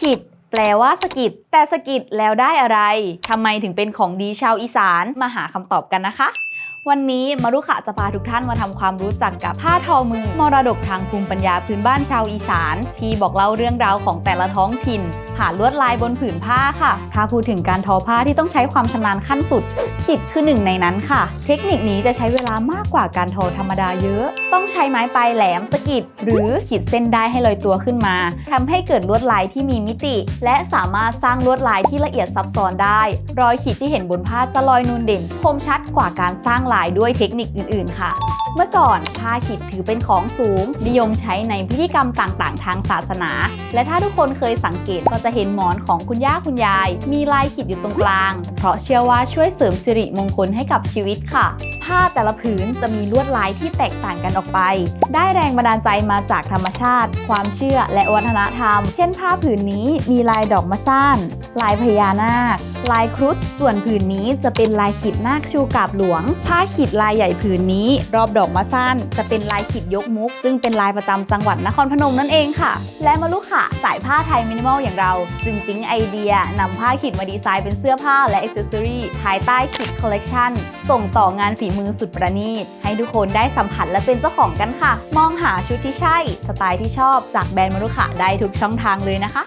ขิดแปลว่าสกิดแต่สกิดแล้วได้อะไร ทำไมถึงเป็นของดีชาวอีสานมาหาคำตอบกันนะคะ วันนี้มารุขะจะพาทุกท่านมาทำความรู้จักกับผ้าทอมือ มรดกทางภูมิปัญญาพื้นบ้านชาวอีสาน ที่บอกเล่าเรื่องราวของแต่ละท้องถิ่น ผ่านลวดลายบนผืนผ้าค่ะ ถ้าพูดถึงการทอผ้าที่ต้องใช้ความชำนาญขั้นสุดขิดคือหนึ่งในนั้นค่ะ เทคนิคนี้จะใช้เวลามากกว่าการทอธรรมดาเยอะ ต้องใช้ไม้ปลายแหลมสกิดหรือขีดเส้นได้ให้ลอยตัวขึ้นมาทำให้เกิดลวดลายที่มีมิติ และสามารถสร้างลวดลายที่ละเอียดซับซ้อนได้ รอยขีดที่เห็นบนผ้าจะลอยนูนเด่นคมชัดกว่าการสร้างลายด้วยเทคนิคอื่นๆ ค่ะ เมื่อก่อนผ้าขีดถือเป็นของสูง นิยมใช้ในพิธีกรรมต่างๆ ทางศาสนา และถ้าทุกคนเคยสังเกตก็จะเห็นหมอนของคุณย่าคุณยาย มีลายขีดอยู่ตรงกลาง เพราะเชื่อว่าช่วยเสริมสิริมงคลให้กับชีวิตค่ะ ผ้าแต่ละผืนจะมีลวดลายที่แตกต่างกันออกไป ได้แรงบันดาลใจมาจากธรรมชาติ ความเชื่อและวัฒนธรรม เช่นผ้าผืนนี้มีลายดอกมะซ่านลายพญานาค ลายครุฑส่วนผืนนี้จะเป็นลายขีดนาคชูกาบหลวง ผ้าขีดลายใหญ่ผืนนี้รอบดอกมะซ่านจะเป็นลายขีดยกมุก ซึ่งเป็นลายประจำจังหวัดนครพนมนั่นเองค่ะ และมาลูกค่ะ สายผ้าไทยมินิมอลอย่างเรา จึงปิ๊งไอเดียนำผ้าขีดมาดีไซน์เป็นเสื้อผ้าและอิเซอรี่ภายใต้ขีดคอลเลกชันส่งต่องานฝีมือสุดประณีต ให้ทุกคนได้สัมผัสและเป็นเจ้าของกันค่ะ มองหาชุดที่ใช่ สไตล์ที่ชอบจากแบรนด์มารุขะได้ทุกช่องทางเลยนะคะ